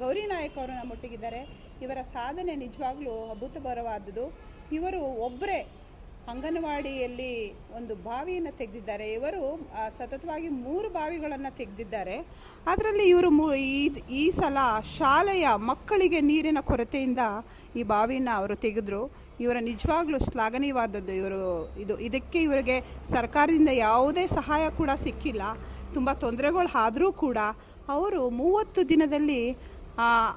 ಗೌರಿ ನಾಯಕ್ ಅವರು ನಮ್ಮೊಟ್ಟಿಗಿದ್ದಾರೆ. ಇವರ ಸಾಧನೆ ನಿಜವಾಗ್ಲೂ ಅಭೂತಪೂರ್ವವಾದುದು ಇವರು ಒಬ್ಬರೇ ಅಂಗನವಾಡಿಯಲ್ಲಿ ಒಂದು ಬಾವಿಯನ್ನು ತೆಗೆದಿದ್ದಾರೆ. ಇವರು ಸತತವಾಗಿ ಮೂರು ಬಾವಿಗಳನ್ನು ತೆಗೆದಿದ್ದಾರೆ. ಅದರಲ್ಲಿ ಇವರು ಈ ಸಲ ಶಾಲೆಯ ಮಕ್ಕಳಿಗೆ ನೀರಿನ ಕೊರತೆಯಿಂದ ಈ ಬಾವಿನ ಅವರು ತೆಗೆದ್ರು. ಇವರ ನಿಜವಾಗ್ಲೂ ಶ್ಲಾಘನೀಯವಾದದ್ದು ಇವರು, ಇದು, ಇದಕ್ಕೆ ಇವರಿಗೆ ಸರ್ಕಾರದಿಂದ ಯಾವುದೇ ಸಹಾಯ ಕೂಡ ಸಿಕ್ಕಿಲ್ಲ. ತುಂಬ ತೊಂದರೆಗಳು ಆದರೂ ಕೂಡ ಅವರು ಮೂವತ್ತು ದಿನದಲ್ಲಿ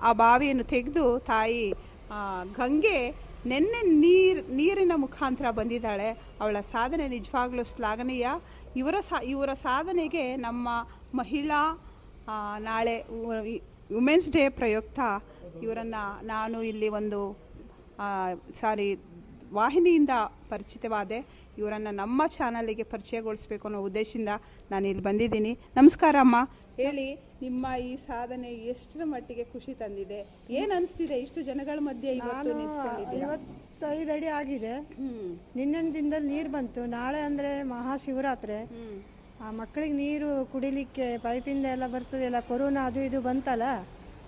ಆ ಬಾವಿಯನ್ನು ತೆಗೆದು ತಾಯಿ ಗಂಗೆ ನೆನ್ನೆ ನೀರು, ನೀರಿನ ಮುಖಾಂತರ ಬಂದಿದ್ದಾಳೆ. ಅವಳ ಸಾಧನೆ ನಿಜವಾಗ್ಲೂ ಶ್ಲಾಘನೀಯ. ಇವರ ಸಾ, ಇವರ ಸಾಧನೆಗೆ ನಮ್ಮ ಮಹಿಳಾ ನಾಳೆ ವುಮೆನ್ಸ್ ಡೇ ಪ್ರಯುಕ್ತ ಇವರನ್ನು ನಾನು ಇಲ್ಲಿ ಒಂದು ಸಾರಿ ವಾಹಿನಿಯಿಂದ ಪರಿಚಿತವಾದೆ. ಇವರನ್ನು ನಮ್ಮ ಚಾನಲಿಗೆ ಪರಿಚಯಗೊಳಿಸ್ಬೇಕು ಅನ್ನೋ ಉದ್ದೇಶದಿಂದ ನಾನು ಇಲ್ಲಿ ಬಂದಿದ್ದೀನಿ. ನಮಸ್ಕಾರ ಅಮ್ಮ. ಹೇಳಿ ನಿಮ್ಮ ಈ ಸಾಧನೆ ಎಷ್ಟರ ಮಟ್ಟಿಗೆ ಖುಷಿ ತಂದಿದೆ? ಏನ್ ಅನಿಸ್ತಿದೆ? ಇಷ್ಟು ಜನಗಳ ಮಧ್ಯೆ ಇವತ್ತು ನಿಂತ್ಕೊಂಡಿದ್ದೀರಾ? ಐವತ್ತೈದು ಅಡಿ ಆಗಿದೆ. ಹ್ಮ್. ನಿನ್ನಿನ ದಿನದಲ್ಲಿ ನೀರು ಬಂತು. ನಾಳೆ ಅಂದ್ರೆ ಮಹಾಶಿವರಾತ್ರಿ. ಹ್ಮ್. ಆ ಮಕ್ಕಳಿಗೆ ನೀರು ಕುಡಿಲಿಕ್ಕೆ ಪೈಪಿಂದ ಎಲ್ಲ ಬರ್ತದೆ ಎಲ್ಲ ಕೊರೋನಾ ಅದು ಇದು ಬಂತಲ್ಲ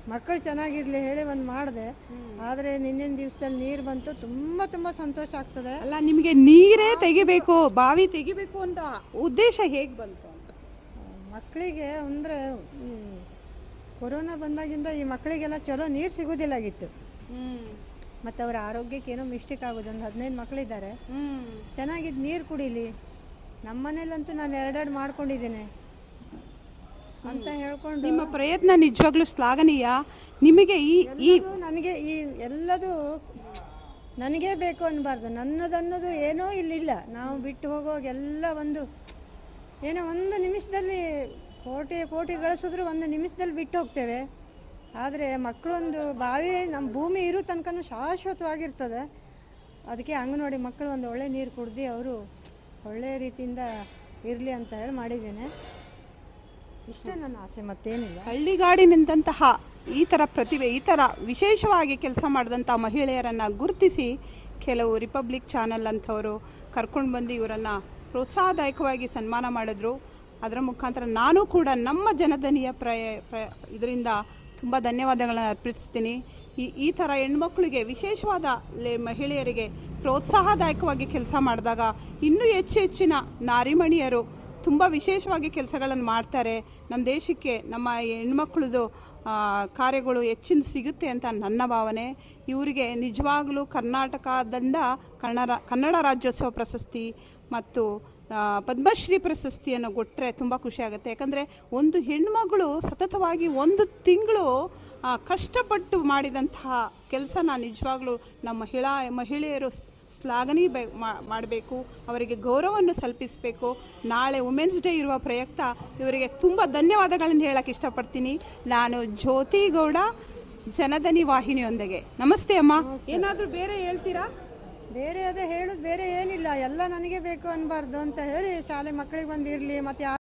ಮಕ್ಕಳು ಚೆನ್ನಾಗಿರ್ಲಿ ಹೇಳಿ ಒಂದು ಮಾಡಿದೆ. ಆದರೆ ನಿನ್ನೆ ದಿವಸದಲ್ಲಿ ನೀರು ಬಂತು. ತುಂಬಾ ತುಂಬಾ ಸಂತೋಷ ಆಗ್ತದೆ. ಅಲ್ಲ ನಿಮಗೆ ನೀರೇ ತೆಗಿಬೇಕು ಬಾವಿ ತೆಗಿಬೇಕು ಅಂತ ಉದ್ದೇಶ ಹೇಗೆ ಬಂತು? ಮಕ್ಕಳಿಗೆ ಅಂದರೆ ಕೊರೋನಾ ಬಂದಾಗಿಂದ ಈ ಮಕ್ಕಳಿಗೆಲ್ಲ ಚಲೋ ನೀರು ಸಿಗೋದಿಲ್ಲಾಗಿತ್ತು. ಆಗಿತ್ತು ಮತ್ತು ಅವರ ಆರೋಗ್ಯಕ್ಕೆ ಏನೋ ಮಿಸ್ಟೇಕ್ ಆಗೋದು ಒಂದು ಹದಿನೈದು ಮಕ್ಕಳಿದ್ದಾರೆ ಚೆನ್ನಾಗಿದ್ದು ನೀರು ಕುಡೀಲಿ. ನಮ್ಮ ಮನೇಲಂತೂ ನಾನು ಎರಡೆರಡು ಮಾಡ್ಕೊಂಡಿದ್ದೀನಿ. ಅಂತ ಹೇಳ್ಕೊಂಡು ನಿಮ್ಮ ಪ್ರಯತ್ನ ನಿಜವಾಗ್ಲೂ ಶ್ಲಾಘನೀಯ. ನಿಮಗೆ ಈ ಈ ನನಗೆ ಈ ಎಲ್ಲದೂ ನನಗೇ ಬೇಕು ಅನ್ನಬಾರ್ದು ನನ್ನದನ್ನೋದು ಏನೋ ಇಲ್ಲಿಲ್ಲ. ನಾವು ಬಿಟ್ಟು ಹೋಗೋಗೆಲ್ಲ ಎಲ್ಲ ಒಂದು ಏನೋ ಒಂದು ನಿಮಿಷದಲ್ಲಿ ಕೋಟಿ ಕೋಟಿ ಗಳಿಸಿದ್ರು ಒಂದು ನಿಮಿಷದಲ್ಲಿ ಬಿಟ್ಟು ಹೋಗ್ತೇವೆ. ಆದರೆ ಮಕ್ಕಳೊಂದು ಬಾವಿ, ನಮ್ಮ ಭೂಮಿ ಇರೋ ತನಕನೂ ಶಾಶ್ವತವಾಗಿರ್ತದೆ. ಅದಕ್ಕೆ ಅಂಗನವಾಡಿ ಮಕ್ಕಳು ಒಂದು ಒಳ್ಳೆ ನೀರು ಕುಡ್ದು ಅವರು ಒಳ್ಳೆಯ ರೀತಿಯಿಂದ ಇರಲಿ ಅಂತ ಹೇಳಿ ಮಾಡಿದ್ದೇನೆ. ಇಷ್ಟೇ ನನ್ನ ಆಸೆ, ಮತ್ತೇನಿಲ್ಲ. ಹಳ್ಳಿಗಾಡಿನಿಂದಂತಹ ಈ ಥರ ಪ್ರತಿಭೆ, ಈ ಥರ ವಿಶೇಷವಾಗಿ ಕೆಲಸ ಮಾಡಿದಂಥ ಮಹಿಳೆಯರನ್ನು ಗುರುತಿಸಿ ಕೆಲವು ರಿಪಬ್ಲಿಕ್ ಚಾನಲ್ ಅಂಥವರು ಕರ್ಕೊಂಡು ಬಂದು ಇವರನ್ನು ಪ್ರೋತ್ಸಾಹದಾಯಕವಾಗಿ ಸನ್ಮಾನ ಮಾಡಿದ್ರು. ಅದರ ಮುಖಾಂತರ ನಾನು ಕೂಡ ನಮ್ಮ ಜನಧನಿಯ ಪ್ರಯ ಪ್ರ ಇದರಿಂದ ತುಂಬ ಧನ್ಯವಾದಗಳನ್ನು ಅರ್ಪಿಸ್ತೀನಿ. ಈ ಈ ಥರ ಹೆಣ್ಮಕ್ಳಿಗೆ ವಿಶೇಷವಾದ ಮಹಿಳೆಯರಿಗೆ ಪ್ರೋತ್ಸಾಹದಾಯಕವಾಗಿ ಕೆಲಸ ಮಾಡಿದಾಗ ಇನ್ನೂ ಹೆಚ್ಚು ಹೆಚ್ಚಿನ ನಾರಿಮಣಿಯರು ತುಂಬ ವಿಶೇಷವಾಗಿ ಕೆಲಸಗಳನ್ನು ಮಾಡ್ತಾರೆ. ನಮ್ಮ ದೇಶಕ್ಕೆ ನಮ್ಮ ಹೆಣ್ಮಕ್ಳದು ಕಾರ್ಯಗಳು ಹೆಚ್ಚಿನ ಸಿಗುತ್ತೆ ಅಂತ ನನ್ನ ಭಾವನೆ. ಇವರಿಗೆ ನಿಜವಾಗಲೂ ಕರ್ನಾಟಕದಿಂದ ಕನ್ನಡ ಕನ್ನಡ ರಾಜ್ಯೋತ್ಸವ ಪ್ರಶಸ್ತಿ ಮತ್ತು ಪದ್ಮಶ್ರೀ ಪ್ರಶಸ್ತಿಯನ್ನು ಕೊಟ್ಟರೆ ತುಂಬ ಖುಷಿಯಾಗುತ್ತೆ ಯಾಕಂದರೆ ಒಂದು ಹೆಣ್ಮಗಳು ಸತತವಾಗಿ ಒಂದು ತಿಂಗಳು ಕಷ್ಟಪಟ್ಟು ಮಾಡಿದಂತಹ ಕೆಲಸನ ನಿಜವಾಗ್ಲೂ ನಮ್ಮ ಮಹಿಳಾ ಮಹಿಳೆಯರು ಶ್ಲಾಘನೆ ಮಾಡಬೇಕು ಅವರಿಗೆ ಗೌರವವನ್ನು ಸಲ್ಪಿಸಬೇಕು. ನಾಳೆ ವುಮೆನ್ಸ್ ಡೇ ಇರುವ ಪ್ರಯುಕ್ತ ಇವರಿಗೆ ತುಂಬ ಧನ್ಯವಾದಗಳನ್ನು ಹೇಳಕ್ಕೆ ಇಷ್ಟಪಡ್ತೀನಿ. ನಾನು ಜ್ಯೋತಿ ಗೌಡ ಜನಧನಿ ವಾಹಿನಿಯೊಂದಿಗೆ. ನಮಸ್ತೆ ಅಮ್ಮ. ಏನಾದರೂ ಬೇರೆ ಹೇಳ್ತೀರಾ? ಬೇರೆ ಅದೇ ಹೇಳೋದು ಬೇರೆ ಏನಿಲ್ಲ. ಎಲ್ಲ ನನಗೆ ಬೇಕು ಅನ್ನಬಾರ್ದು ಅಂತ ಹೇಳಿ ಶಾಲೆ ಮಕ್ಕಳಿಗೆ ಒಂದು ಇರಲಿ ಮತ್ತು